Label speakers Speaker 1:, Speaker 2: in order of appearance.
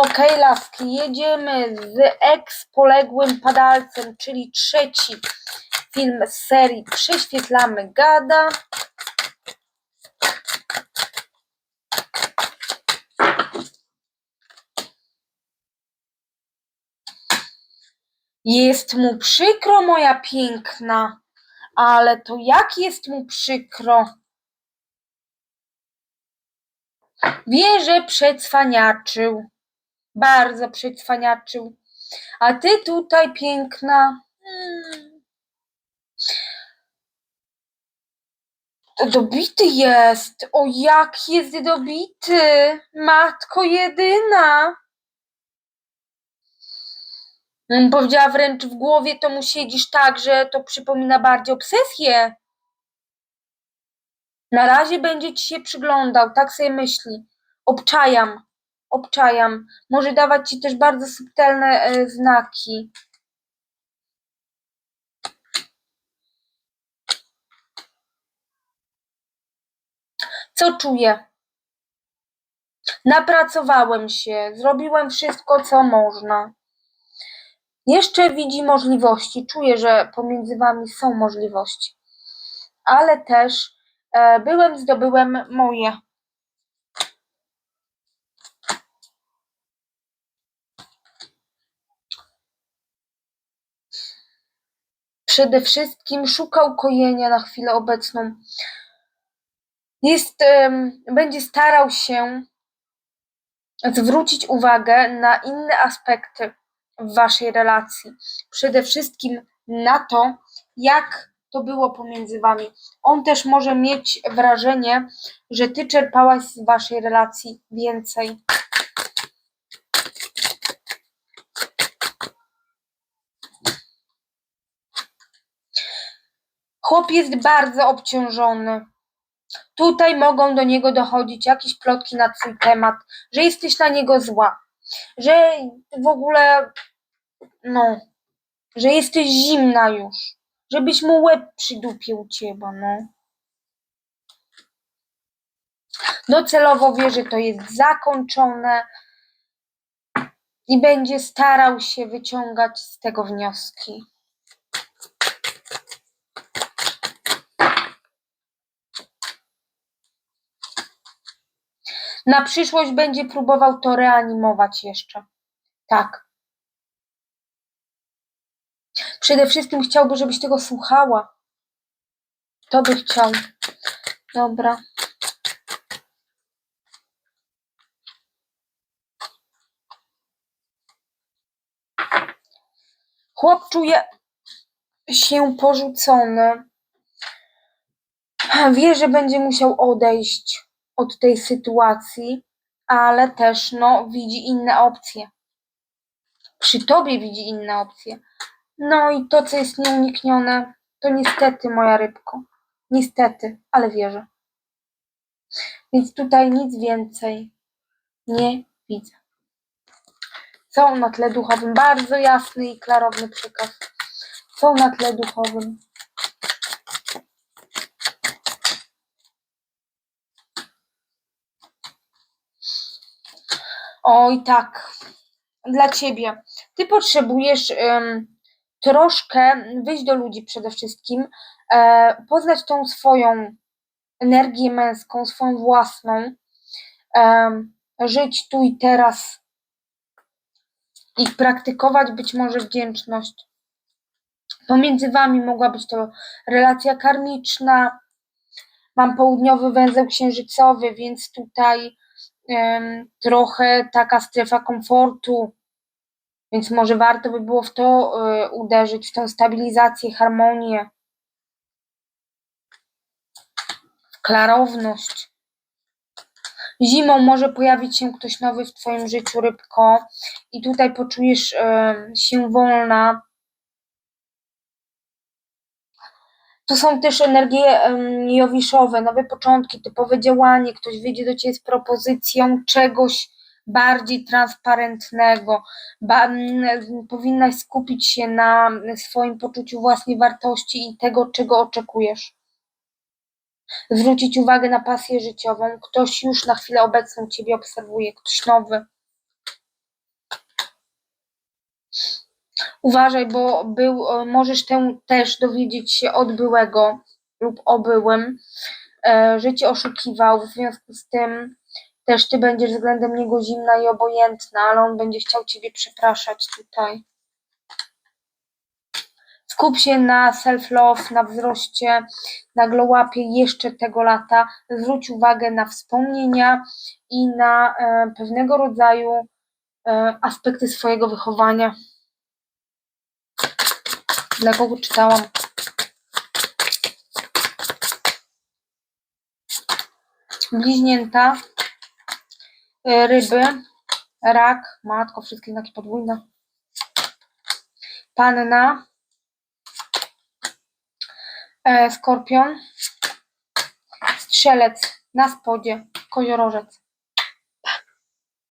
Speaker 1: Okej, laski, jedziemy z ex-poległym padalcem, czyli trzeci film z serii Prześwietlamy Gada. Jest mu przykro, moja piękna, ale to jak jest mu przykro? Wie, że przecwaniaczył. Bardzo przecwaniaczył. A ty tutaj piękna. hmm, Dobity jest. O, jak jest dobity. Matko jedyna. Mm, Powiedziała wręcz w głowie, to mu siedzisz tak, że to przypomina bardziej obsesję. Na razie będzie ci się przyglądał, tak sobie myśli. Obczajam, obczajam. Może dawać ci też bardzo subtelne e, znaki. Co czuję? Napracowałem się, zrobiłem wszystko, co można. Jeszcze widzi możliwości, czuję, że pomiędzy wami są możliwości, ale też e, byłem, zdobyłem moje. Przede wszystkim szukał kojenia na chwilę obecną. Jest, będzie starał się zwrócić uwagę na inne aspekty w waszej relacji. Przede wszystkim na to, jak to było pomiędzy wami. On też może mieć wrażenie, że ty czerpałaś z waszej relacji więcej. Chłop jest bardzo obciążony. Tutaj mogą do niego dochodzić jakieś plotki na twój temat, że jesteś na niego zła, że w ogóle, no, że jesteś zimna już, żebyś mu łeb przydupił ciebie, no. Docelowo wie, że to jest zakończone i będzie starał się wyciągać z tego wnioski. Na przyszłość będzie próbował to reanimować jeszcze. Tak. Przede wszystkim chciałby, żebyś tego słuchała. To by chciał. Dobra. Chłop czuje się porzucony. Wie, że będzie musiał odejść od tej sytuacji, ale też no, widzi inne opcje. Przy tobie widzi inne opcje. No i to, co jest nieuniknione, to niestety, moja rybko. Niestety, ale wierzę. Więc tutaj nic więcej nie widzę. Są na tle duchowym bardzo jasny i klarowny przekaz. Są na tle duchowym. Oj, tak. Dla ciebie. Ty potrzebujesz em, troszkę wyjść do ludzi przede wszystkim, e, poznać tą swoją energię męską, swoją własną, em, żyć tu i teraz i praktykować być może wdzięczność. Pomiędzy wami mogła być to relacja karmiczna. Mam południowy węzeł księżycowy, więc tutaj trochę taka strefa komfortu, więc może warto by było w to e, uderzyć, w tą stabilizację, harmonię, klarowność. Zimą może pojawić się ktoś nowy w Twoim życiu, rybko, i tutaj poczujesz się wolna. To są też energie jowiszowe, nowe początki, typowe działanie. Ktoś wyjdzie do Ciebie z propozycją czegoś bardziej transparentnego. Ba, powinnaś skupić się na swoim poczuciu własnej wartości i tego, czego oczekujesz. Zwrócić uwagę na pasję życiową. Ktoś już na chwilę obecną Ciebie obserwuje, ktoś nowy. Uważaj, bo był, e, możesz tę też dowiedzieć się od byłego lub o byłym, e, że cię oszukiwał, w związku z tym też ty będziesz względem niego zimna i obojętna, ale on będzie chciał ciebie przepraszać tutaj. Skup się na self-love, na wzroście, na glow-upie jeszcze tego lata. Zwróć uwagę na wspomnienia i na e, pewnego rodzaju e, aspekty swojego wychowania. Dla kogo czytałam? Bliźnięta, e, ryby, rak, matko, wszystkie znaki podwójne. Panna, e, skorpion, strzelec na spodzie, koziorożec.